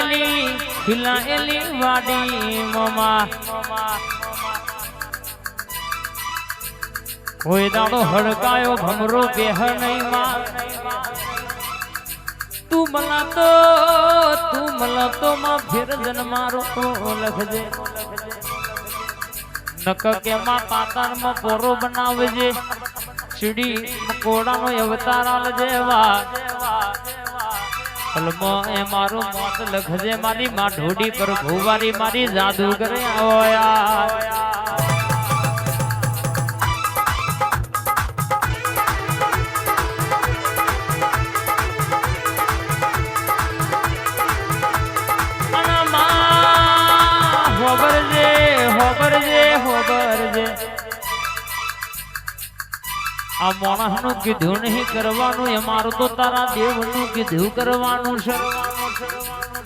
લાયેલી ખીલાયેલી વાડી, મમા. કોઈ દાડો હડકાયો ભમરો બેહ નહીં માં તું મલા તો, તું મલા તો માં ફેર મારો લખજે નક કે માં પાતારમાં પોરો બનાવજે. સીડી મકોડાનો અવતાર આલજે વા કલમો એ મારું મોત લખજે મારી માં ઢોડી પર ભુવારી મારી જાદુ કરે ઓયા. આ માણસનું કીધું નહીં કરવાનું એ મારું તો તારા દેવનું કીધું કરવાનું છે.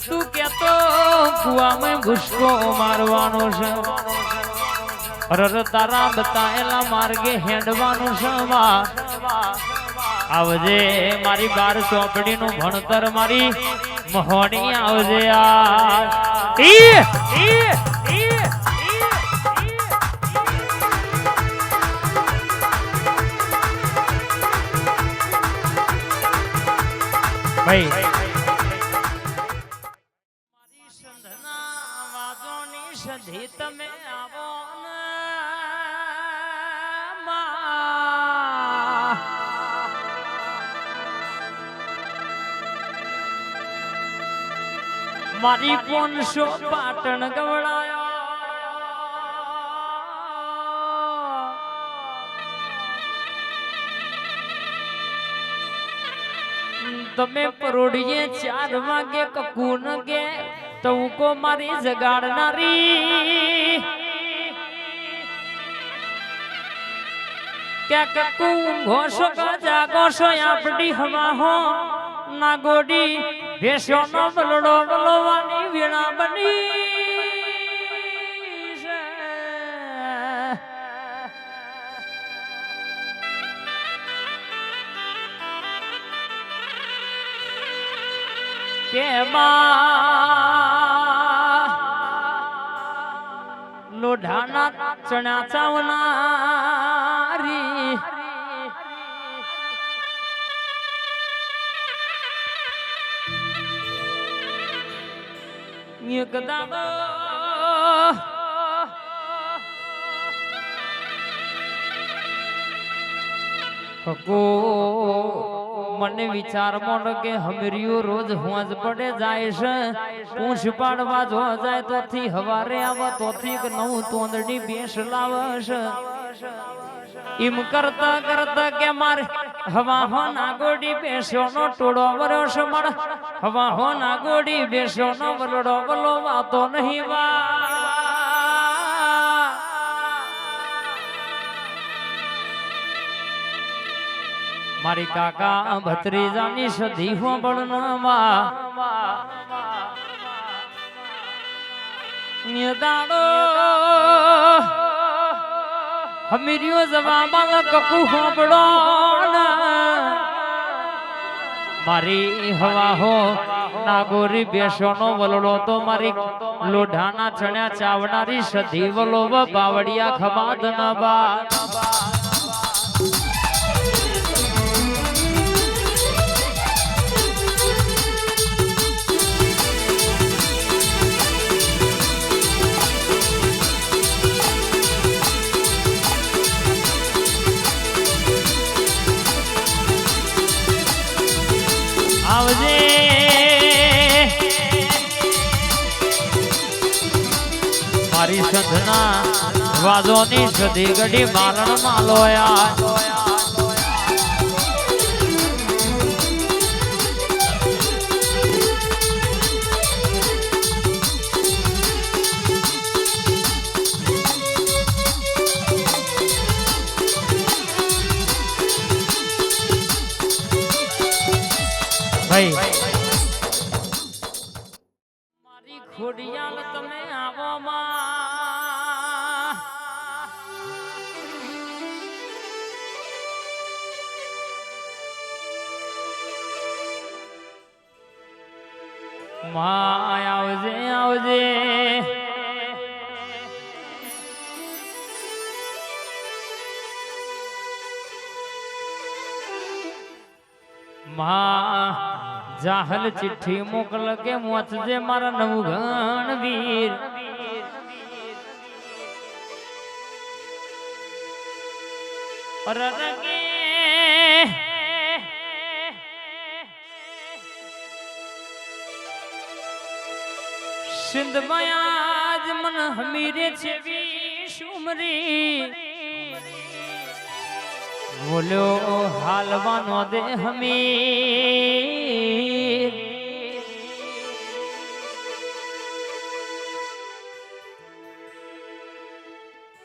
તું કેતો કુવામાં ઘુસકો મારવાનો છે. અરર તારા બતાયેલા માર્ગે હેડવાનું છે આવજે મારી બાર ચોપડી નું ભણતર મારી મહોણી આવજે આ. ઈ, ઈ, ઈ. ભાઈ સધી તમે આવો. મારી પોનસો પાટણ ગવડાયો તમે પરોડીએ ચાર વાગે કકુન ગે તવકો મારી જગાડનારી. કે કકુ ઘોષો કા જાગોશો આપડી હવા હો, ના ગોડી ભેસો નો બલડો બલવાની વીણા બની. કે લોઢાના ચણા ચાવનારી. દાડો હકો મને વિચાર મોડો કે હમરીઓ રોજ હોંજ પડે જાય છે. પૂંછ પાડવા જો જાય તોથી હવારે આવે, તોથી કે નવું તોંદડી બેસ લાવે છે એમ કરતા કરતા કે મારે હવા હો નાગોડી બેસ્યો નો ટોળો વર્યો છે મારા. હવા હો નાગોડી બેસ્યો નો વરડો વલો વાતો નહીં વા મારી કાકા ભત્રીજાની સધી હોબળનામાં હમીરિયો જવામાં કકુ હોબળો મારી હવા હો, નાગોરી બેસોનો વલડો તો મારી લોઢાના ચણ્યા ચાવનારી સધી વલો બાવડિયા ખબાદ ન બા આવજે. મારી સંધના વાદોની સધી ગઢી મારણ માલોયા ભાઈ. મારી ખોડિયાલ તમે આવો માં. આવજે આવજે. જાહલ ચિઠ્ઠી મોકલ કે મોચજે મારા નવું ઘણ વીર. સિંધમાં આજ મન હમીરે છે વી બોલ્યો હાલવાનો દે હમી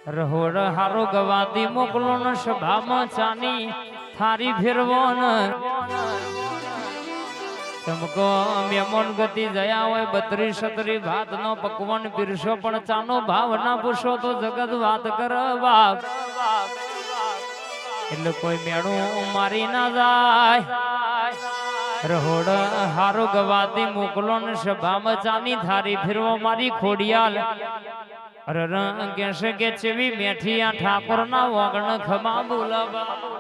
રહોડ હારો ગવાદી મોકલો ન સભામાં ચાની, થારી ફેરવો ન ચમકો મેમોન ગતિ જયા હોય બત્રી સત્રી ભાત નો પકવાન પીરસો, પણ ચાનો ભાવ ના પૂછો તો જગત વાત કર બાપ એટલે કોઈ મેળું મારી ના જાય. રહોડ હારો ગવાતી મોકલો ને સભામાં ચાની થારી ફેરવો મારી ખોડિયાલ. અરે રંગ કેસે કે ચેવી મેઠી આ ઠાકોર ના વગણ ખમા બોલાવા.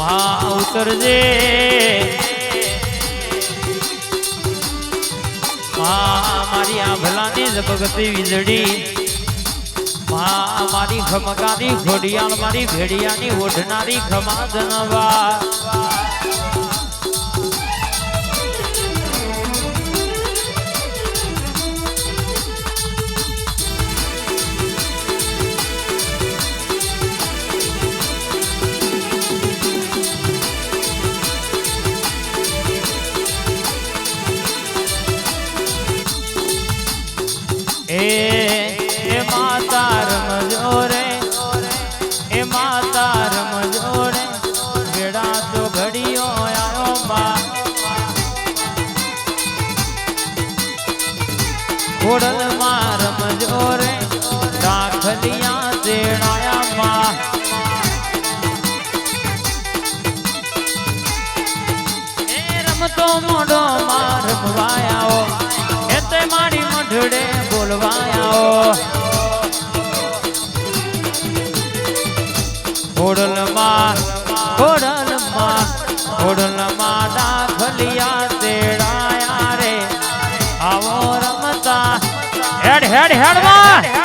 માં ઉતરજે. માં, મારી આભલાની જબગતી વીજળી. માં, મારી ખમકાની ઘોડિયાળ, મારી ભેડિયાની ઓઢનારી ખમા જનવા. રમતો મોડો માર ભવાયાઓ. એ તે મારી મઢડે બોલવાયાઓ. ખોડલમાં ખોડલમાં ખોડલમાં દાખલિયા તેડાયા રે. આવો રમતા. હેડ હેડ હેડમાં